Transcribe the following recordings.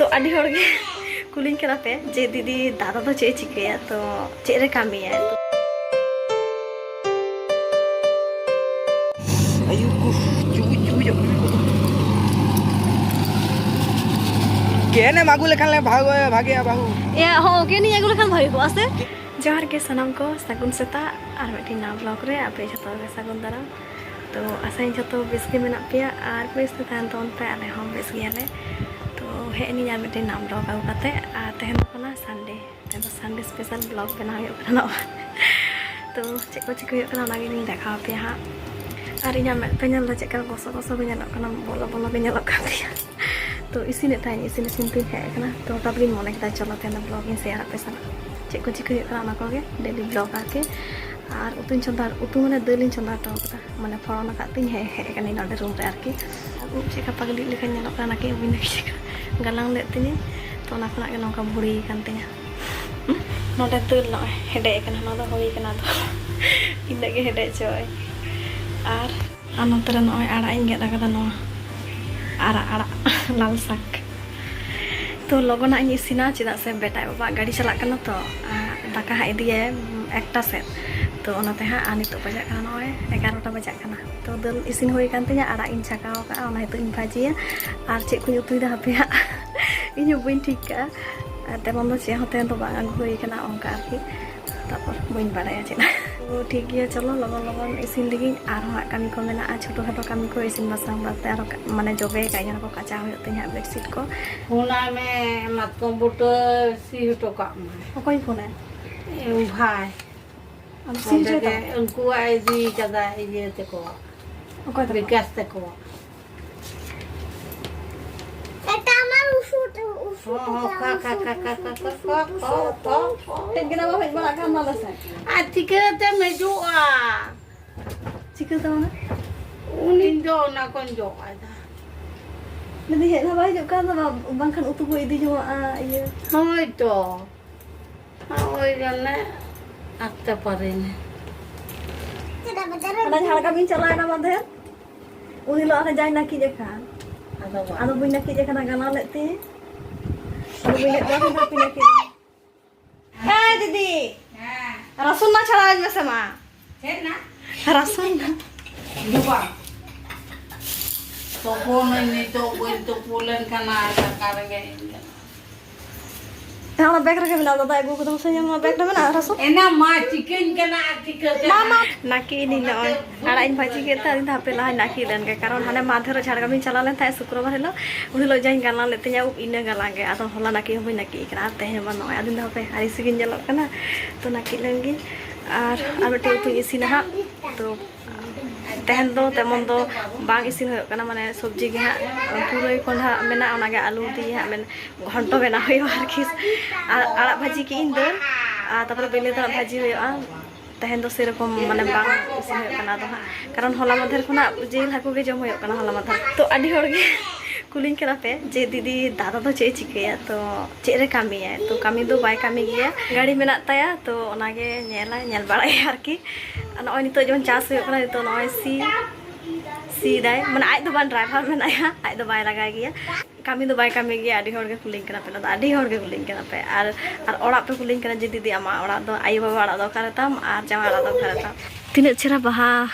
ᱛᱚ ᱟᱹᱰᱤ ᱦᱚᱲᱜᱮ ᱠᱩᱞᱤᱧ ᱠᱟᱱᱟ ᱯᱮ ᱡᱮ ᱫᱤᱫᱤ ᱫᱟᱫᱟ ᱫᱚ ᱪᱮᱫ ᱮ ᱪᱤᱠᱟᱹᱭᱟ ᱛᱚ ᱪᱮᱫ ᱨᱮ ᱠᱟᱹᱢᱤᱭᱟ ᱛᱚ ᱠᱚ ᱪᱩᱜᱩᱡ ᱪᱩᱜᱩᱡᱚᱜ ᱠᱟᱱᱟ কেনে মাগু লেখান লে ভাগ ভাগে বাহু এ হ কেনে আগু লেখান ভাগে কো আছে জহার কে সনাম কো সাগুন সেতা আর মিটি না ব্লগ রে আপে যত কে সাগুন দারা তো আসাই যত বেশ গে মেনা পেয়া আর বেশ তে তান তন পে আলে হম বেশ গিয়ালে Hai ini nyampe deh enam doang tau kate, ah teh emang kena, Sunday, tempat Sunday spesial blog kenangnya kena tau, tuh cek kau cek kau yuk lagi nih, ndak kah up ya, hah, hari nyampe, pengen lu cek kalo kosong-kosong, pengen lu kena bola bolong, pengen lu kah tuh isi deh tanya, isi deh sinting, kayak kena, tuh tapi mau kita tajol atau yang nge-vlogging, saya pesan, cek kau cek kau yuk kenang aku ke, dia di blog aku ke, hah, utuhin contoh, utuhin udah deli, contoh tau, kena follow naga, ting, hehehe, kan ini naga jomprak, aku cek apa kali, ini kan nyampe kena ke, aku pindah ke situ galang dek tini tuh nak nak kenal kaburi kantengnya hmm? nonton tuh lo headache kan nonton tuh hobi kan tuh indah ke headache coy ar anu terus oh ara inget aku tuh nong ara ara lalsak tuh logo gua nanya sih nanti tak sebetai bapak gadis celak kan to ah, takah itu ya mm, ekta set ᱛᱚ ᱚᱱᱟᱛᱮ ᱦᱟᱸᱜ ᱟᱨ ᱱᱤᱛᱚᱜ ᱵᱟᱡᱟᱜ ᱠᱟᱱᱟ ᱱᱚᱜᱼᱚᱭ ᱮᱜᱟᱨᱚᱴᱟ ᱵᱟᱡᱟᱜ ᱠᱟᱱᱟ ᱛᱚ ᱫᱟᱹᱞ ᱤᱥᱤᱱ ᱦᱩᱭ ᱟᱠᱟᱱ ᱛᱤᱧᱟᱹ ᱟᱲᱟᱜ ᱤᱧ ᱪᱷᱟᱠᱟᱣ ᱟᱠᱟᱫᱼᱟ ᱚᱱᱟ ᱱᱤᱛᱚᱜ ᱤᱧ ᱵᱷᱟᱹᱡᱤᱭᱟ ᱟᱨ ᱪᱮᱫ ᱠᱚᱧ ᱩᱛᱩᱭᱮᱫᱟ ᱦᱟᱯᱮ ᱦᱟᱸᱜ ᱤᱧ ᱦᱚᱸ ᱵᱟᱹᱧ ᱴᱷᱤᱠ ᱠᱟᱜᱼᱟ ᱟᱨ ᱛᱮᱢᱚᱱ ᱫᱚ ᱪᱮᱫ ᱦᱚᱸ ᱛᱮᱦᱮᱧ ᱫᱚ ᱵᱟᱝ ᱟᱹᱜᱩ ᱦᱩᱭ ᱟᱠᱟᱱᱟ ᱚᱱᱠᱟ ᱟᱨᱠᱤ ᱛᱟᱨᱯᱚᱨ ᱵᱟᱹᱧ ᱵᱟᱲᱟᱭᱟ ᱪᱮᱫ ᱛᱚ ᱴᱷᱤक ᱜᱮᱭᱟ ᱪᱚᱞᱚ ᱞᱚᱜᱚᱱ ᱞᱚᱜᱚᱱ ᱤᱥᱤᱱ ᱞᱟᱹᱜᱤᱫ ᱟᱨᱦᱚᱸ ᱦᱟᱸᱜ ᱠᱟᱹᱢᱤ ᱠᱚ ᱢᱮᱱᱟᱜᱼᱟ ᱪᱷᱳᱴᱳ ᱠᱷᱟᱴᱳ ᱠᱟᱹᱢᱤ ᱠᱚ ᱤᱥᱤᱱ ᱵᱟᱥᱟᱝ ᱵᱟᱫᱛᱮ ᱟᱨᱦᱚᱸ ᱢᱟᱱᱮ ᱡᱚᱵᱮ ᱠᱟᱜ ᱤᱧ ᱠᱚ ᱠᱟᱪᱟ ᱦᱩᱭᱩᱜ ᱛᱤᱧᱟᱹ ᱵᱮᱰᱥᱤᱴ ᱠᱚ ᱯᱷᱳᱱᱟᱭ ᱢᱮ ᱢᱟᱛᱠᱚᱢ ᱵᱩᱴᱟᱹ ᱥᱤ ᱦᱚᱴᱚ ᱠᱟᱜ ᱢᱮ ᱚᱠᱚᱭ ᱯᱷᱳᱱᱟᱭ ᱵᱷᱟᱭ ᱚᱱᱠᱟᱜᱮ ᱩᱱᱠᱩᱣᱟᱜ ᱤᱫᱤ ᱠᱟᱫᱟ ᱤᱭᱟᱹ ᱛᱮᱠᱚ ᱚᱠᱚᱭ ᱵᱤᱠᱟᱥ ᱛᱮᱠᱚ ᱟᱨ ᱪᱤᱠᱟᱹᱛᱮᱢ ᱦᱤᱡᱩᱜᱼᱟ ᱪᱤᱠᱟᱹᱛᱮ ᱩᱱᱤᱧ ᱫᱚ ᱚᱱᱟ ᱠᱚᱧ ᱡᱚᱜ ᱮᱫᱟ ᱞᱟᱹᱭᱫᱟᱹᱧ ᱦᱮᱡ ᱦᱚᱸ ᱵᱟᱭ ᱦᱤᱡᱩᱜ ᱠᱟᱱ ᱫᱚ ᱵᱟᱝᱠᱷᱟᱱ ᱩᱛᱩ ᱠᱚ ᱤᱫᱤ ᱡᱚᱝᱟᱜᱼᱟ ᱤᱭᱟᱹ ᱦᱳᱭ ᱛᱚ ᱦᱳᱭ ᱡᱚᱱᱮ আকতে পারে Pokoknya ini tuh untuk pulang karena sekarang kayak আমরা ব্যাগ রাখবে না দাদা এগুলো কোথাও সেই আমরা ব্যাগ রাখবে না রাসো এনা মা চিকেন কেন চিকেন মামা নাকি নি নয় আর আইন ভাজি কে তা দিন হাপে লাই নাকি দেন কে কারণ হানে মাধের ঝাড়গ্রাম চালালে তাই শুক্রবার হলো উনি লো যাই গালা লেতে যাও ইনে গালা গে আর হলা নাকি হই নাকি কেন আর তেহে মা নয় আদিন হাপে হারি সিগিন জ্বালার কানা তো নাকি লেন গিন আর আর বেটে উতু ইসি তো ᱛᱮᱦᱮᱱ ᱫᱚ ᱛᱮᱢᱚᱱ ᱫᱚ ᱵᱟᱝ ᱤᱥᱤᱱ ᱦᱩᱭᱩᱜ ᱠᱟᱱᱟ ᱢᱟᱱᱮ ᱥᱚᱵᱽᱡᱤ ᱜᱮ ᱦᱟᱸᱜ ᱯᱩᱨᱟᱹᱭ ᱠᱚ ᱦᱟᱸᱜ ᱢᱮᱱᱟᱜᱼᱟ ᱚᱱᱟᱜᱮ ᱟᱹᱞᱩ ᱫᱤᱭᱮ ᱦᱟᱸᱜ ᱜᱷᱚᱱᱴᱚ ᱵᱮᱱᱟᱣ ᱦᱩᱭᱩᱜᱼᱟ ᱟᱨᱠᱤ ᱟᱨ ᱟᱲᱟᱜ ᱵᱷᱟᱹᱡᱤ ᱠᱮᱜ ᱤᱧ ᱫᱟᱹᱞ ᱟᱨ ᱛᱟᱨᱯᱚᱨᱮ ᱵᱮᱞᱮ ᱫᱟᱲᱟᱜ ᱵᱷᱟᱹᱡᱤ ᱦᱩᱭᱩᱜᱼᱟ ᱛᱮᱦᱮᱧ ᱫᱚ ᱥᱮᱨᱚᱠᱚᱢ ᱢᱟᱱᱮ ᱵᱟᱝ ᱤᱥᱤᱱ ᱦᱩᱭᱩᱜ ᱠᱟᱱᱟ ᱟᱫᱚ ᱦᱟᱸᱜ ᱠᱟᱨᱚᱱ ᱦᱚᱞᱟ ᱢᱟᱫᱷᱮᱨ ᱠᱷᱚᱱᱟᱜ ᱡᱤᱞ ᱦᱟᱹᱠᱩ ᱜᱮ ᱡᱚᱢ ᱦᱩᱭᱩᱜ ᱠᱟᱱᱟ ᱦᱚᱞᱟ ᱢᱟᱫᱷᱮᱨ ᱛᱚ ᱟᱹᱰᱤ ᱦᱚᱲ ᱜᱮ kuling apa? ya? jadi di data tuh cek cek ya, tuh cek kami ya, tuh kami tuh baik kami ya. Gari menak taya, tuh onage nyela nyel balai harki. Anak oni tuh jangan casu yuk kena itu noy si si day. Mana tuh ban driver mana ya? Ayat tuh baik lagi ya. Kami tuh baik kami ya, ada horga ke kuling kenapa? Nada ada orang ke kuling kenapa? Ar ar orang tuh kuling kenapa? Jadi di ama orang tuh ayu bawa orang tuh karena tam, ar jam orang tuh karena tam. Tidak cerah bahah.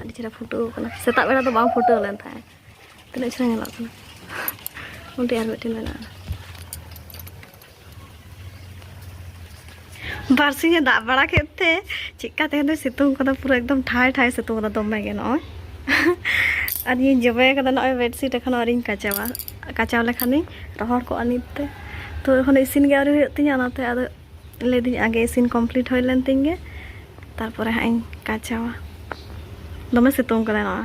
Ada cerah foto, karena setak berada tuh bang foto lantai. Kena cerang elok kan. Untuk yang rutin mana? ᱵᱟᱨᱥᱤᱧ ᱫᱟᱜ ᱵᱟᱲᱟ ᱠᱮᱫ ᱛᱮ ᱪᱮᱫᱠᱟ ᱛᱮᱦᱮᱧ ᱫᱚ ᱥᱤᱛᱩᱝ ᱠᱟᱫᱟ ᱯᱩᱨᱟᱹ ᱮᱠᱫᱚᱢ ᱴᱷᱟᱭ ᱴᱷᱟᱭ ᱥᱤᱛᱩᱝ ᱠᱟᱫᱟ ᱫᱚᱢᱮ ᱜᱮ ᱱᱚᱜᱼᱚᱭ ᱟᱨ ᱤᱧ ᱡᱚᱵᱮ ᱠᱟᱫᱟ ᱱᱚᱜᱼᱚᱭ ᱵᱮᱰᱥᱤᱴ ᱮᱠᱷᱚᱱ ᱟᱹᱣᱨᱤᱧ ᱠᱟᱪᱟᱣᱟ ᱠᱟᱪᱟᱣ ᱞᱮᱠᱷᱟᱱᱤᱧ ᱨᱚᱦᱚᱲ ᱠᱚᱜᱼᱟ ᱱᱤᱛᱛᱮ ᱛᱚ ᱮᱠᱷᱚᱱ ᱤᱥᱤᱱ ᱜᱮ ᱟᱹᱣᱨᱤ ᱦᱩᱭᱩᱜ ᱛᱤᱧᱟ ᱚᱱᱟᱛᱮ ᱟᱫᱚ ᱞᱟᱹᱭᱫᱟᱹᱧ ᱟᱜᱮ ᱤᱥᱤᱱ ᱠᱚᱢᱯᱞᱤᱴ ᱦᱩᱭ ᱞᱮᱱ ᱛᱤᱧ ᱜᱮ ᱛᱟᱨᱯᱚᱨᱮ ᱦᱟᱸᱜ ᱤᱧ ᱠᱟᱪᱟᱣᱟ ᱫᱚᱢᱮ ᱥᱤᱛᱩᱝ ᱠᱟᱫᱟ ᱱᱚᱣᱟ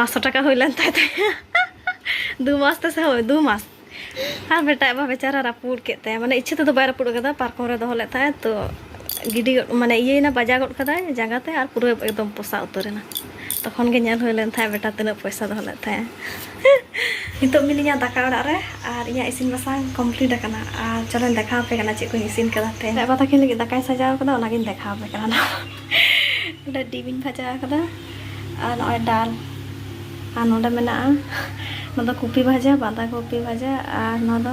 500 টাকা হইলেন তাইতে দু মাসতে হয় দু মাস আর বেটা বা বেচারা রাপুড়কে তাই মানে ইচ্ছে তো দবাইরা পুড়কাদা পার্ক করে দহলে তাই তো গিডি মানে ইয়ে না বাজাগড়কাদা জাগাতে আর পুরো একদম পোসা উতরে না তখন গেᱧাল হইলেন তাই বেটা তেনা পয়সা দহলে তাই হিতো মিলিয়া টাকাড়া রে আর ইয়া ইসিন বসা কমপ্লিট হকানা আর চলেন দেখা আপে কেনা চিকে ইসিন করাতে বাতা কেন লাগি দকাই সাজাওকাদা ওনা গিন দেখা আপে কেনা না ওটা ডিবিন বাজাকা দ আর নয়ে ডাল ᱟᱨ ᱱᱚᱰᱮ ᱢᱮᱱᱟᱜᱼᱟ ᱱᱚᱣᱟ ᱫᱚ ᱠᱚᱯᱤ ᱵᱷᱟᱡᱟ ᱵᱟᱸᱫᱷᱟ ᱠᱚᱯᱤ ᱵᱷᱟᱡᱟ ᱟᱨ ᱱᱚᱣᱟ ᱫᱚ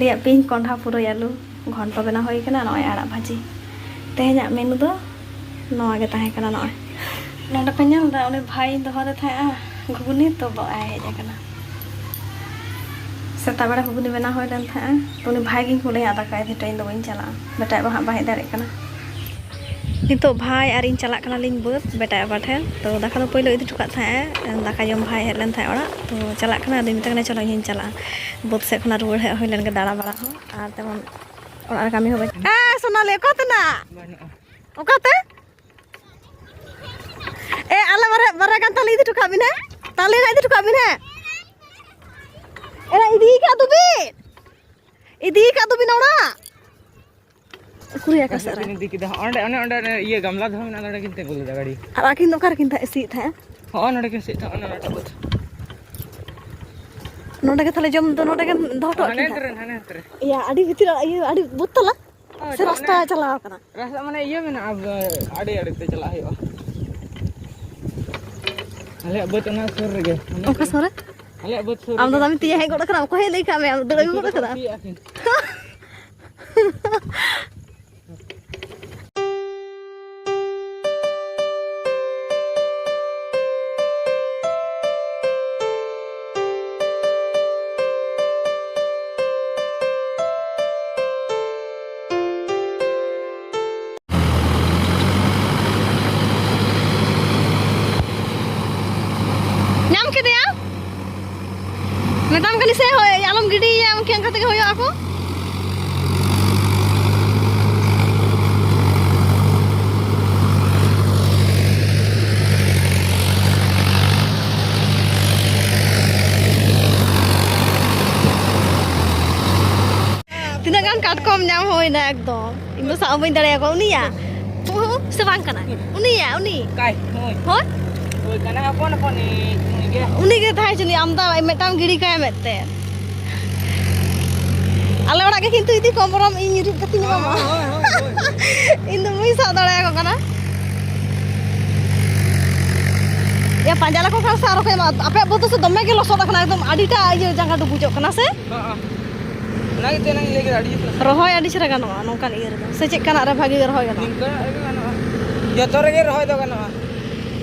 ᱨᱮᱭᱟᱜ ᱯᱤᱧ ᱠᱚᱸᱰᱷᱟ ᱯᱩᱨᱟᱹᱭ ᱟᱹᱞᱩ ᱜᱷᱚᱱᱴᱚ ᱵᱮᱱᱟᱣ ᱦᱩᱭ ᱟᱠᱟᱱᱟ ᱱᱚᱜᱼᱚᱭ ᱟᱲᱟᱜ ᱵᱷᱟᱹᱡᱤ ᱛᱮᱦᱮᱧᱟᱜ ᱢᱮᱱᱩ ᱫᱚ ᱱᱚᱣᱟ ᱜᱮ ᱛᱟᱦᱮᱸ ᱠᱟᱱᱟ ᱱᱚᱜᱼᱚᱭ ᱱᱚᱰᱮ ᱯᱮ ᱧᱮᱞ ᱮᱫᱟ ᱚᱸᱰᱮ ᱵᱷᱟᱭ ᱫᱚᱦᱚᱨᱮ ᱛᱟᱦᱮᱸᱜᱼᱟ ᱜᱷᱩᱜᱽᱱᱤ ᱛᱚ ᱵᱟᱭ ᱦᱮᱡ ᱟᱠᱟᱱᱟ ᱥᱮᱛᱟᱜ ᱵᱮᱲᱟ ᱜᱷᱩᱜᱽᱱᱤ ᱵᱮᱱᱟᱣ ᱦᱩᱭ ᱞᱮᱱ ᱛᱟᱦᱮᱸᱜᱼᱟ ᱛᱚ ᱩᱱᱤ ᱵᱷᱟᱭ ᱜᱤᱧ ᱠᱩᱞᱟᱹᱭᱟ ᱫᱟᱠᱟᱭ ᱫᱤᱴᱟᱹ ᱤᱧ ᱫᱚ ᱵᱟᱹᱧ ᱪᱟᱞᱟᱜᱼᱟ ᱵᱮᱴᱟᱭ ᱵᱟᱦᱟᱜ ᱵᱟᱭ ᱦᱮᱡ ᱫᱟᱲᱮᱭᱟᱜ ᱠᱟᱱᱟ ᱱᱤᱛᱚᱜ ᱵᱷᱟᱭ ᱟᱨ ᱤᱧ ᱪᱟᱞᱟᱜ ᱠᱟᱱᱟᱞᱤᱧ ᱵᱟᱹᱫᱽ ᱵᱮᱴᱟ ᱮᱵᱟ ᱴᱷᱮᱱ ᱛᱚ ᱫᱟᱠᱟ ᱫᱚ ᱯᱳᱭᱞᱳ ᱤᱫᱤ ᱦᱚᱴᱚ ᱠᱟᱜ ᱛᱟᱦᱮᱸᱜᱼᱟ ᱫᱟᱠᱟ ᱡᱚᱢ ᱵᱷᱟᱭ ᱦᱮᱡ ᱞᱮᱱ ᱛᱟᱦᱮᱸᱜ ᱚᱲᱟᱜ ᱛᱚ ᱪᱟᱞᱟᱜ ᱠᱟᱱᱟ ᱟᱫᱚᱧ ᱢᱮᱛᱟ ᱠᱟᱱᱟ ᱪᱚᱞᱚ ᱤᱧᱤᱧ ᱪᱟᱞᱟᱜᱼᱟ ᱵᱟᱹᱫᱽ ᱥᱮᱫ ᱠᱷᱚᱱᱟᱜ ᱨᱩᱣᱟᱹᱲ ᱦᱮᱡ ᱦᱩᱭ ᱞᱮᱱ ᱜᱮ ᱫᱟᱬᱟ ᱵᱟᱲᱟ ᱦᱚᱸ ᱟᱨ ᱛᱮᱢᱚᱱ ᱚᱲᱟᱜ ᱨᱮ ᱠᱟᱹᱢᱤ ᱦᱚᱸ ᱵᱟᱹᱧ ᱮ ᱥᱳᱱᱟᱞᱤ ᱚᱠᱟᱛᱮᱱᱟᱜ ᱚᱠᱟᱛᱮ ᱮ ᱟᱞᱮ ᱵᱟᱨᱮ ᱵᱟᱨᱮ ᱜᱟᱱ ᱛᱟᱞᱮ ᱤᱫᱤ ᱦᱚᱴᱚ ᱠᱟᱜ ᱵᱤᱱ ᱦᱮᱸ ᱛᱟᱞᱮ ᱨᱮ ᱤᱫᱤ ᱦᱚᱴᱚ ᱠᱟᱜ ᱵᱤᱱ ᱦᱮᱸ ᱮ ᱤᱫᱤ ᱠᱟᱜ ᱫᱚᱵᱤᱱ ᱤᱫᱤ ᱠᱟᱜ ᱫᱚᱵᱤᱱ ᱚᱲᱟᱜ કુરીયા કસ આ ઓડે ઓને ઓડે આ યે ગમલા ધમ ના ઓડે કી તે કોલે દા ગાડી આ કી નોકર કી તા એસી થા હો ઓને ઓડે કી સી તા ઓને ઓડે કુત નોડે ક થલે જોમ નોડે ક ધહો તો આને આડી ભીતરા આ યે આડી બુતલા ઓ રસ્તા ચાલાવ કા રસ્તા મને યે મેના આ આડી આડી તે ચલા આયો આલે બત ઓના સુર રે કે ઓખા સורה આલે બત સુર આમ તો દામી તીયા હે ગોડ કરા ઓખા હે લે કા મે આ દઈ ગોડ કરા ᱢᱮᱛᱟᱢ ᱠᱟᱹᱱᱤ ᱥᱮ ᱦᱳᱭ ᱟᱞᱚᱢ ᱜᱤᱰᱤᱭᱟ ᱟᱢ ᱠᱷᱮᱝ ᱠᱟᱛᱮ ᱜᱮ ᱦᱩᱭᱩᱜ ᱟᱠᱚ ᱛᱤᱱᱟᱹᱜ ᱜᱟᱱ ᱠᱟᱴᱠᱚᱢ ᱧᱟᱢ ᱦᱩᱭᱱᱟ ᱮᱠᱫᱚᱢ ᱤᱧ ᱫᱚ ᱥᱟᱵ ᱵᱟᱹᱧ ᱫᱟᱲᱮᱭᱟᱠᱚᱣᱟ ᱩᱱᱤᱭᱟ ᱥᱮ ᱵᱟᱝ ᱠᱟᱱᱟ ᱩᱱᱤᱭᱟ ᱩᱱᱤ ᱦᱳᱭ ᱩᱱᱤᱜᱮ ᱛᱟᱦᱮᱸ ᱦᱚᱪᱚᱱᱤ ᱟᱢ ᱫᱚ ᱢᱤᱫᱴᱟᱝ ᱜᱤᱰᱤ ᱠᱟᱭ ᱢᱮᱱᱛᱮ ᱟᱞᱮ ᱚᱲᱟᱜ ᱜᱮ ᱠᱤᱱᱛᱩ ᱤᱫᱤ ᱠᱚᱢᱯᱨᱚᱢ ᱤᱧ ᱧᱩᱨᱩᱜ ᱠᱟᱛᱤᱧ ᱮᱢᱟᱢᱟ ᱤᱧ ᱫᱚ ᱵᱟᱹᱧ ᱥᱟᱵ ᱫᱟᱲᱮᱭᱟᱠᱚ ᱠᱟᱱᱟ ᱯᱟᱸᱡᱟ ᱞᱮᱠᱚ ᱠᱷᱟᱱ ᱥᱮ ᱟᱨᱚ ᱮᱢᱟ ᱟᱯᱮᱭᱟᱜ ᱵᱟᱹᱫᱽ ᱥᱮ ᱞᱚᱥᱚᱫ ᱟᱠᱟᱱᱟ ᱮᱠᱫᱚᱢ ᱟᱹᱰᱤᱴᱟ ᱤᱭᱟᱹ ᱡᱟᱸᱜᱟ ᱰᱩᱵᱩᱡᱚᱜ ᱠᱟᱱᱟ ᱥᱮ ᱨᱚᱦᱚᱭ ᱟᱹᱰᱤ ᱪᱮᱦᱨᱟ ᱜᱟᱱᱚᱜᱼᱟ ᱱᱚᱝᱠᱟᱱ ᱤᱭᱟᱹ ᱨᱮᱫᱚ ᱥᱮ ᱪᱮᱫ ᱠᱟᱱᱟᱜ ᱨᱮ ᱵᱷᱟᱜᱮ ᱨᱚᱦᱚᱭ ᱜᱟᱱᱚᱜᱼᱟ ᱡᱚᱛᱚ ᱨᱮᱜᱮ ᱨᱚᱦᱚᱭ ᱫᱚ ᱜᱟᱱᱚᱜᱼᱟ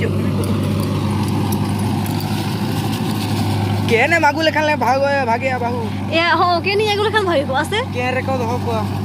কেনে মাগু লেখান ভাগ ভাগে বাহু এ হ কেনি এগুলো খান ভাবিব আছে কেন রেকর্ড হব